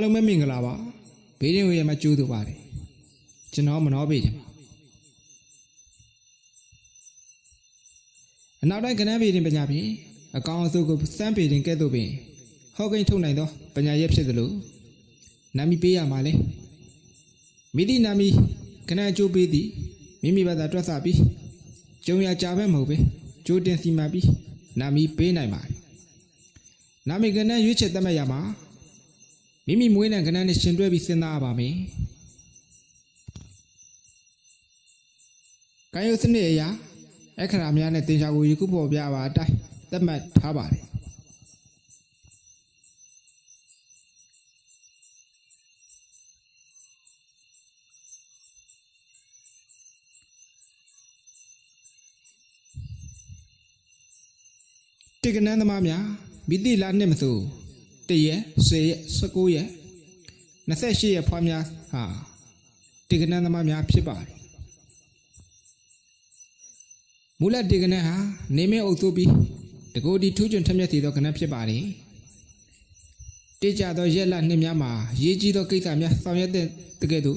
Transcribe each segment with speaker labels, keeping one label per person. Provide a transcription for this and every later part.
Speaker 1: အားလုံးပဲမင်္ဂလာပါဘေးရင်ဝေးရမှာကျိုးသူပါတယ်ကျွန်တော်မနှောပေးခြင်းပါအနောက်တိုင်းကနန်းပေရင်ပညာဖြင့်အကောင်အစိုးကိုစမ်းပေရင်ကဲ့သို့ပင်ဟောကိန်းထုတ်နိုင်သောပညာရက်ဖြစ်သလိုနာမည်ပေးရမှာလေမိတိနာမည်ကနန်းအကျိုးပေးသည်မိမိဘာသာတွက်ဆပြီးကျုံရကြပဲမဟုတ်ပဲကျိုးတင်စီမာပြီးနာမည်ပေးနိုင်ပါတယ်နာမည်ကနန်းရွေးချယ်သတ်မှတ်ရမှာ မိမိမွေးနံခဏနဲ့ရှင်တွဲပြီးစဉ်းစားပါမယ်ကာယုစနစ်အရာအခရာများနဲ့တင်ရှားကိုယခုပေါ်ပြပါအတိုင်းသတ်မှတ်ထားပါတယ်တိကနန်းသမားများမိတိလာနှစ်မစိုး 1ရက်10ရက်19ရက်28ရက်ဖွားများဟာတေကနန်သမားများဖြစ်ပါတယ်မူလတေကနန်ဟာနေမဲအုပ်သိုးပြီးတကိုဒီထူးချွန်ထက်မြက်သေးသောကဏ္ဍဖြစ်ပါတယ်တိကျသောရက်လနှစ်များမှာရေးကြီးသောကိစ္စများဆောင်ရွက်တဲ့တကယ်သူ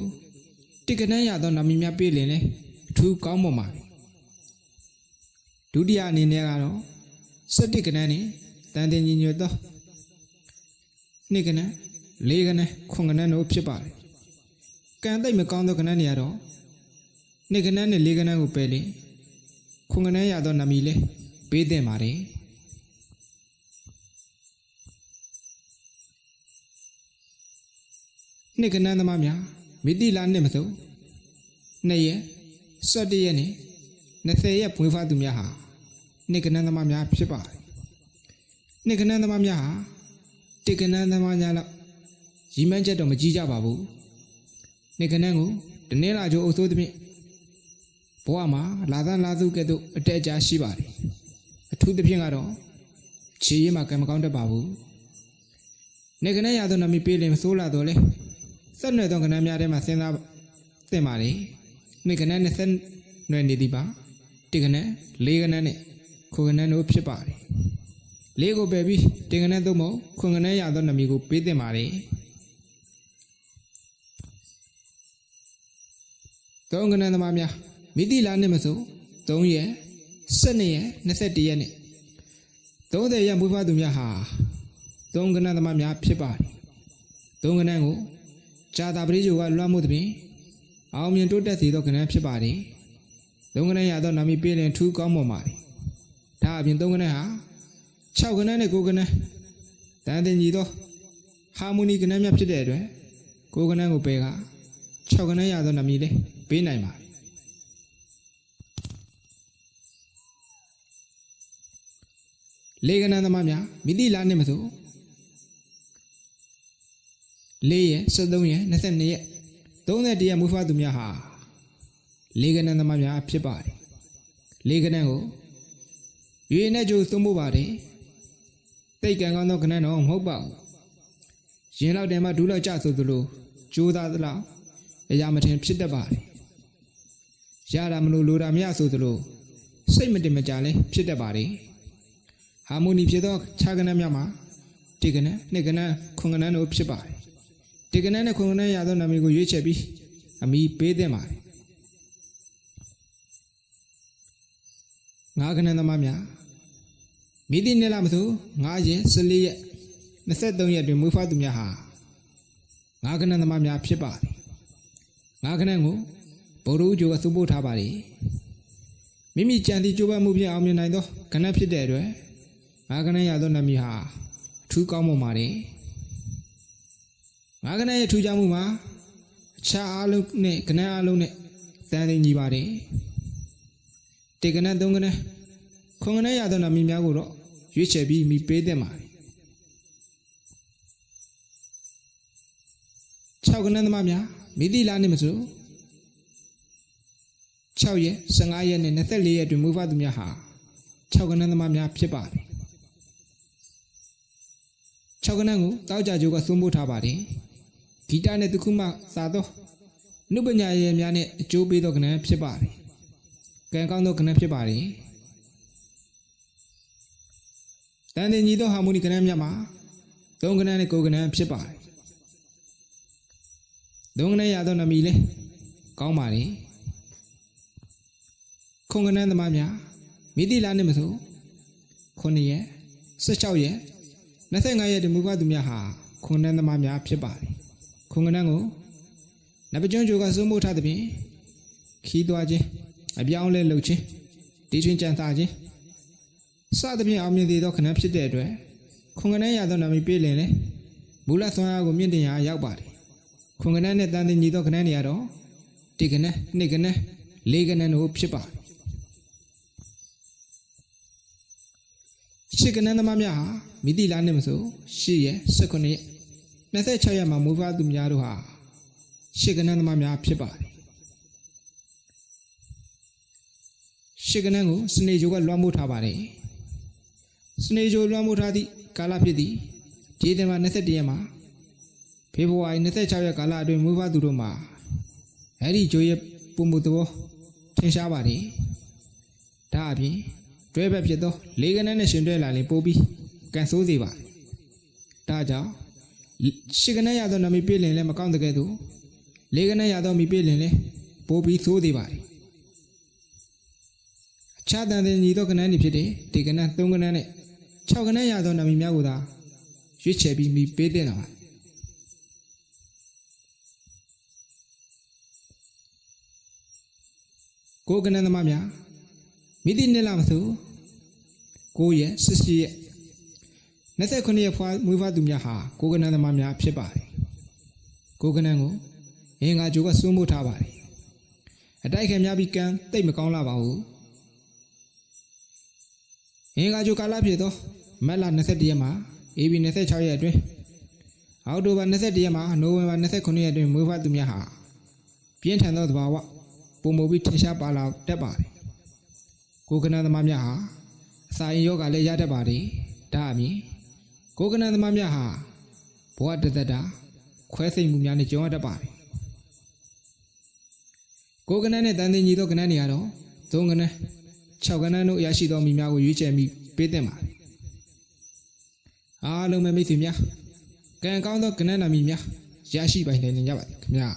Speaker 1: တိကနန်းရသောနာမည်များပြည့်လင်လဲအထူးကောင်းမွန်ပါဒုတိယအနေနဲ့ကတော့စတိကနန်းနဲ့တန်တင်ညီညွတ်သော နှစ်ကနန်းလေးကနန်းခုကနန်းတို့ဖြစ်ပါတယ်။ကံတိတ်မကောင်းသောကနန်းတွေကတော့နှစ်ကနန်းနဲ့လေးကနန်းကိုပယ်လေခုကနန်းရသောနာမည်လဲပေးသင့်ပါတယ်။နှစ်ကနန်းသမားများမိတိလာနှစ်မစုံနှစ်ရက်၁၇ရက်နဲ့20ရက်ပွေးဖွားသူများဟာနှစ်ကနန်းသမားများဖြစ်ပါတယ်။နှစ်ကနန်းသမားများဟာ တေကနန်းသမားများလောက်ရီမန်းချက်တော့မကြီးကြပါဘူးနေကနန်းကိုတနင်္လာကျိုးအုပ်စိုးသဖြင့်ဘဝမှာလာသန်းလာစုကဲ့သို့အတက်အကျရှိပါတယ်အထူးသဖြင့်ကတော့ခြေရည်မှာကံမကောင်းတတ်ပါဘူးနေကနန်းရသောနာမည်ပေးလင်မဆိုးလာတော့လေဆက်နွယ်သောကနန်းများထဲမှာစဉ်းစားသင့်ပါလေနေကနန်းနဲ့ဆက်နွယ်နေသည်ပါတေကနန်းလေးကနန်းနဲ့ခိုကနန်းတို့ဖြစ်ပါတယ် လေးကိုပယ်ပြီးတင်ကနန်းသုံးဖို့ခွန်ကနန်းရသောနာမည်ကိုပေးသင့်ပါတယ်။သုံးကနန်းသမားများမိတိလာနှစ်မဆို3ရက်12ရက်21ရက်နဲ့30ရက်မွေးဖွားသူများဟာသုံးကနန်းသမားများဖြစ်ပါတယ်။သုံးကနန်းကိုဇာတာပရိယုကလွှမ်းမိုးသဖြင့်အောင်မြင်တိုးတက်စေသောကနန်းဖြစ်ပါတယ်။သုံးကနန်းရသောနာမည်ပေးလင်ထူးကောင်းမွန်ပါတယ်။ဒါအပြင်သုံးကနန်းဟာ 6ကနန်းနဲ့9ကနန်းတန်တင်ကြီးသောဟာမိုနီကနန်းများဖြစ်တဲ့အတွက်9ကနန်းကိုပယ်က6ကနန်းရသောနာမည်လေးပေးနိုင်ပါလေကနန်းသမားများမိတိလာနေမစို့၄ရက်73ရက်22ရက်31ရက်မွေးဖွားသူများဟာလေကနန်းသမားများဖြစ်ပါတယ်လေကနန်းကိုရွေနဲ့ကြိုးသုံးဖို့ပါတယ် တိတ်ကံကောင်းသောခဏတော့မဟုတ်ပါဘူးရင်လောက်တယ်မှဒူးလောက်ကြဆိုသလိုကြိုးသားသလောက်အရာမထင်ဖြစ်တတ်ပါတယ်ရတာမလို့လိုတာမရဆိုသလိုစိတ်မတင်မကြလဲဖြစ်တတ်ပါတယ်ဟာမိုနီဖြစ်သောခြားကဏ္ဍများမှာတိကနန်းနှစ်ကဏ္ဍခွန်ကဏ္ဍတို့ဖြစ်ပါတယ်တိကနန်းနဲ့ခွန်ကဏ္ဍရသောနာမည်ကိုရွေးချယ်ပြီးအမိပေးသင့်ပါတယ်ငါးကဏ္ဍသမားများ မိသည့်နေ့လားမဆို9ရက်14ရက်23ရက်တွင်မွေးဖွားသူများဟာငါးကနန်းသမားများဖြစ်ပါတယ်ငါးကနန်းကိုဗုဒ္ဓဦးကျိုးကသုပို့ထားပါတယ်မိမိကြံသည့်ကြိုးပမ်းမှုဖြင့်အောင်မြင်နိုင်သောကနန်းဖြစ်တဲ့အတွက်ငါးကနန်းရသောနာမည်ဟာအထူးကောင်းမွန်ပါတယ်ငါးကနန်းရဲ့ထူးခြားမှုမှာအခြားအလုံးနဲ့ကနန်းအလုံးနဲ့တန်သိညီပါတယ်တေကနန်းသုံးကနန်းခွန်ကနန်းရသောနာမည်များကိုတော့ ရွေးချယ်ပြီးမိပေးတဲ့မှာ6ကနန်းသမားများမိသီလာနေမစို့6ရက်15ရက်နဲ့24ရက်တွင်မွေးဖွားသူများဟာ6ကနန်းသမားများဖြစ်ပါတယ်6ကနန်းကိုတောက်ကြကြိုးကသုံးဖို့ထားပါတယ်ဂီတနဲ့တခုမှစာသောနုပညာရည်များနဲ့အကျိုးပေးသောကနန်းဖြစ်ပါတယ်ကံကောင်းသောကနန်းဖြစ်ပါတယ် တန်တင်ညီသောဟာမိုနီကဏ္ဍများမှာသုံးကဏ္ဍနဲ့ကိုယ်ကဏ္ဍဖြစ်ပါတယ်သုံးကနန်းရသောနမီလဲကောင်းပါလေခုံကနန်းသမားများမိတိလားနဲ့မဆို9ရက်16ရက်25ရက်တမူကသူများဟာခုံကနန်းသမားများဖြစ်ပါတယ်ခုံကနန်းကိုနဘကျွန်းဂျိုကစိုးမိုးထားသဖြင့်ခီးသွားခြင်းအပြောင်းလဲလှုပ်ခြင်းဒီတွင်ကြံသာခြင်း စသဖြင့်အောင်မြင်သေးသောခဏဖြစ်တဲ့အတွက်ခုံကနန်းရသောနာမည်ပေးလင်လေမူလဆွမ်းအားကိုမြင့်တင်ရာရောက်ပါတယ်ခုံကနန်းနဲ့တန်တင်ညီသောခဏတွေကတော့တိကနန်းနှစ်ကနန်းလေးကနန်းတို့ဖြစ်ပါတယ်ရှစ်ကနန်းသမားများဟာမိတိလားနဲ့မဆိုရှစ်ရက်19ရက်26ရက်မှာမူဖားသူများတို့ဟာရှစ်ကနန်းသမားများဖြစ်ပါတယ်ရှစ်ကနန်းကိုစနေဂျိုကလွှမ်းမိုးထားပါတယ် စနေဂျိုလွှမ်းမိုးထားသည့်ကာလဖြစ်သည့်ဒီဇင်ဘာ21ရက်မှာဖေဖော်ဝါရီ26ရက်ကာလအတွင်းမွေးဖွားသူတို့မှာအဲ့ဒီဂျိုရဲ့ပုံမှုသဘောထင်ရှားပါတယ်ဒါအပြင်တွဲဘက်ဖြစ်သောလေးကနန်းနဲ့ရှင်တွဲလာရင်ပို့ပြီးကန်ဆိုးစေပါတယ်ဒါကြောင့်ရှစ်ကနန်းရသောနာမည်ပြည့်လင်လည်းမကောင်းတဲ့ကဲ့သို့လေးကနန်းရသောမိပြည့်လင်လည်းပို့ပြီးသိုးသေးပါတယ်အခြားတန်တဲ့ညီသောကဏ္ဍတွေဖြစ်တဲ့ဒီကဏ္ဍ၃ကဏ္ဍနဲ့ ၆ကဏ္ဍရသောနာမည်များကိုသာရွေးချယ်ပြီးမိပေးတဲ့တာပါကိုယ်ကဏ္ဍသမားများမိတိနှစ်လမဆို9ရက်18ရက်29ရက်ဖွာမွေးဖွားသူများဟာကိုယ်ကဏ္ဍသမားများဖြစ်ပါတယ်ကိုယ်ကဏ္ဍကိုအင်္ဂါဂျိုကစိုးမိုးထားပါတယ်အတိုက်ခံများပြီးကံတိတ်မကောင်းလာပါဘူး အင်္ဂါဂျိုကာလဖြစ်သောမက်လာ21ရက်မှာ AB 26ရက်အတွင်းအောက်တိုဘာ21ရက်မှာနိုဝင်ဘာ29ရက်အတွင်းမွေးဖွားသူများဟာပြင်းထန်သောသဘာဝပုံမူပြီးထင်ရှားပါလာတတ်ပါတယ်။ကိုယ်ကနန်းသမားများဟာအစာရင်ယောဂလည်းရတတ်ပါတယ်။ဒါအပြင်ကိုယ်ကနန်းသမားများဟာဘဝတသက်တာခွဲစိတ်မှုများနဲ့ကြုံရတတ်ပါတယ်။ကိုယ်ကနန်းနဲ့တန်တင်ညီသောကနန်းတွေကတော့သုံးကနန်း 6ကဏ္ဍတို့ရရှိသောမိများကိုရွေးချယ်မိပေးသင့်ပါတယ်အားလုံးပဲမိတ်ဆွေများကံကောင်းသောကဏ္ဍနာမိများရရှိပိုင်နိုင်ကြပါသည်ခင်ဗျာ